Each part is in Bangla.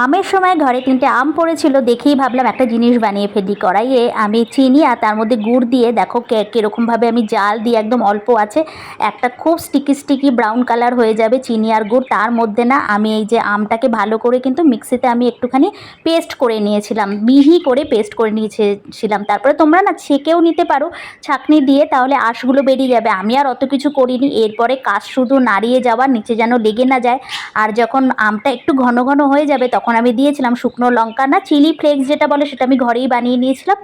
আমের সময় ঘরে তিনটে আম পড়েছিল, দেখেই ভাবলাম একটা জিনিস বানিয়ে ফেলি। কড়াইয়ে আমি চিনি আর তার মধ্যে গুড় দিয়ে, দেখো কীরকমভাবে আমি জাল দিয়ে একদম অল্প আছে, একটা খুব স্টিকি স্টিকি ব্রাউন কালার হয়ে যাবে চিনি আর গুড়। তার মধ্যে না আমি এই যে আমটাকে ভালো করে কিন্তু মিক্সিতে আমি একটুখানি পেস্ট করে নিয়েছিলাম, মিহি করে পেস্ট করে নিয়েছিলাম। তারপরে তোমরা না ছেঁকেও নিতে পারো ছাঁকনি দিয়ে, তাহলে আঁশগুলো বেরিয়ে যাবে। আমি আর অত কিছু করিনি, এরপরে কাজ শুধু নাড়িয়ে যাওয়া, নিচে যেন লেগে না যায়। আর যখন আমটা একটু ঘন ঘন হয়ে যাবে, তখন আমি দিয়েছিলাম শুকনো লঙ্কা না চিলি ফ্লেক্স যেটা বলে সেটা আমি ঘরেই বানিয়ে নিয়েছিলাম।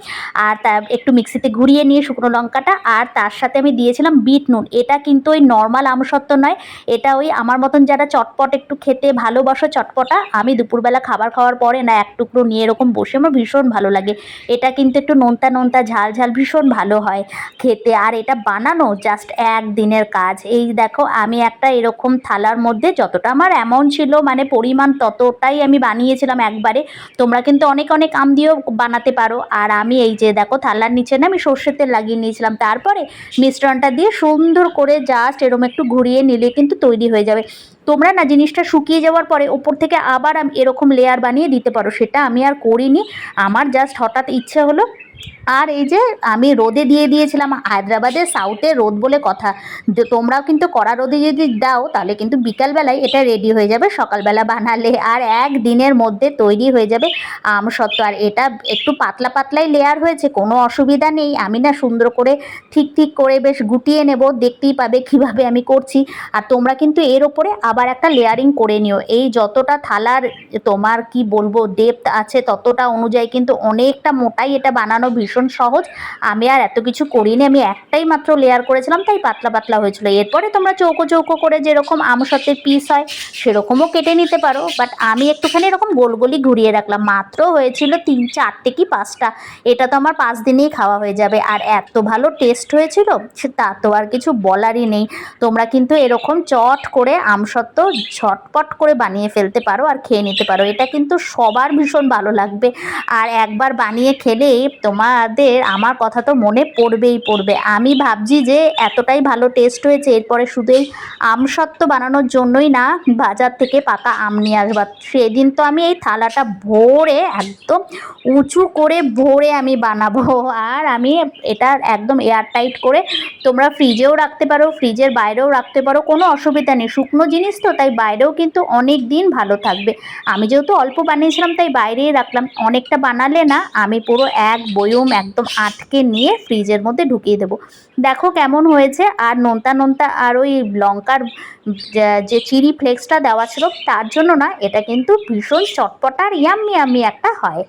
আর তা একটু মিক্সিতে ঘুরিয়ে নিয়ে শুকনো লঙ্কাটা, আর তার সাথে আমি দিয়েছিলাম বিট নুন। এটা কিন্তু ওই নর্মাল আমসত্ত্ব নয়, এটা ওই আমার মতন যারা চটপট একটু খেতে ভালোবাসো চটপটা, আমি দুপুরবেলা খাবার খাওয়ার পরে না, এক টুকরো নিয়ে এরকম বসে আমার ভীষণ ভালো লাগে। এটা কিন্তু একটু নোনতা নোনতা ঝাল ঝাল ভীষণ ভালো হয় খেতে। আর এটা বানানো জাস্ট একদিনের কাজ। এই দেখো, আমি একটা এরকম থালার মধ্যে যতটা আমার অ্যামাউন্ট ছিল মানে পরিমাণ ততটাই আমি বানিয়েছিলাম একবারে। তোমরা কিন্তু অনেক অনেক আম দিয়েও বানাতে পারো। আর আমি এই যে দেখো থালার নিচে না আমি সর্ষের তেল লাগিয়ে নিয়েছিলাম। তারপরে মিশ্রণটা দিয়ে সুন্দর করে জাস্ট এরম একটু ঘুরিয়ে নিলে কিন্তু তৈরি হয়ে যাবে। তোমরা না জিনিসটা শুকিয়ে যাওয়ার পরে ওপর থেকে আবার এরকম লেয়ার বানিয়ে দিতে পারো। সেটা আমি আর করিনি। আমার জাস্ট হঠাৎ ইচ্ছে হলো আর এই যে আমি রোদে দিয়ে দিয়েছিলাম, হায়দ্রাবাদের সাউথে রোদ বলে কথা। তোমরাও কিন্তু কড়া রোদে যদি দাও, তাহলে কিন্তু বিকালবেলায় এটা রেডি হয়ে যাবে, সকালবেলা বানালে আর এক দিনের মধ্যে তৈরি হয়ে যাবে আম সত্ত্ব। আর এটা একটু পাতলা পাতলাই লেয়ার হয়েছে, কোনো অসুবিধা নেই। আমি না সুন্দর করে ঠিক ঠিক করে বেশ গুটিয়ে নেব, দেখতেই পাবে কীভাবে আমি করছি। আর তোমরা কিন্তু এর ওপরে আবার একটা লেয়ারিং করে নিও। এই যতটা থালার তোমার কি বলব ডেপথ আছে ততটা অনুযায়ী কিন্তু অনেকটা মোটাই এটা বানানো ভীষণ সহজ। আমি আর এত কিছু করিনি, আমি একটাই মাত্র লেয়ার করেছিলাম, তাই পাতলা পাতলা হয়েছিল। এরপরে তোমরা চৌকো চৌকো করে যেরকম আমসত্বের পিস হয়, সেরকমও কেটে নিতে পারো। বাট আমি একটুখানি এরকম গোল গোলই ঘুরিয়ে রাখলাম। মাত্র হয়েছিল তিন চারটে কি পাঁচটা। এটা তো আমার পাঁচ দিনেই খাওয়া হয়ে যাবে। আর এত ভালো টেস্ট হয়েছিল তা তো আর কিছু বলারই নেই। তোমরা কিন্তু এরকম চট করে আমসত্ত্ব ঝটপট করে বানিয়ে ফেলতে পারো আর খেয়ে নিতে পারো। এটা কিন্তু সবার ভীষণ ভালো লাগবে। আর একবার বানিয়ে খেলে তোমাদের আমার কথা তো মনে পড়বেই পড়বে। আমি ভাবছি যে এতটাই ভালো টেস্ট হয়েছে, এরপরে শুধু এই আমসত্ত্ব বানানোর জন্যই না বাজার থেকে পাকা আম নিয়ে আসবার সেদিন তো আমি এই থালাটা ভরে একদম উঁচু করে ভরে আমি বানাবো। আর আমি এটা একদম এয়ারটাইট করে তোমরা ফ্রিজেও রাখতে পারো ফ্রিজের বাইরেও রাখতে পারো, কোনো অসুবিধা নেই। শুকনো জিনিস তো, তাই বাইরেও কিন্তু অনেক দিন ভালো থাকবে। আমি যেহেতু অল্প বানিয়েছিলাম, তাই বাইরেই রাখলাম। অনেকটা বানালে না আমি পুরো এক বয়ম একদম আটকে নিয়ে ফ্রিজের মধ্যে ঢুকিয়ে দেবো। দেখো কেমন হয়েছে, আর নোনতা নোনতা আর ওই লঙ্কার যে- চিরি ফ্লেক্সটা দেওয়া ছিল, তার জন্য না, এটা কিন্তু ভীষণ চটপটার ইয়াম্মি ইয়াম্মি একটা হয়।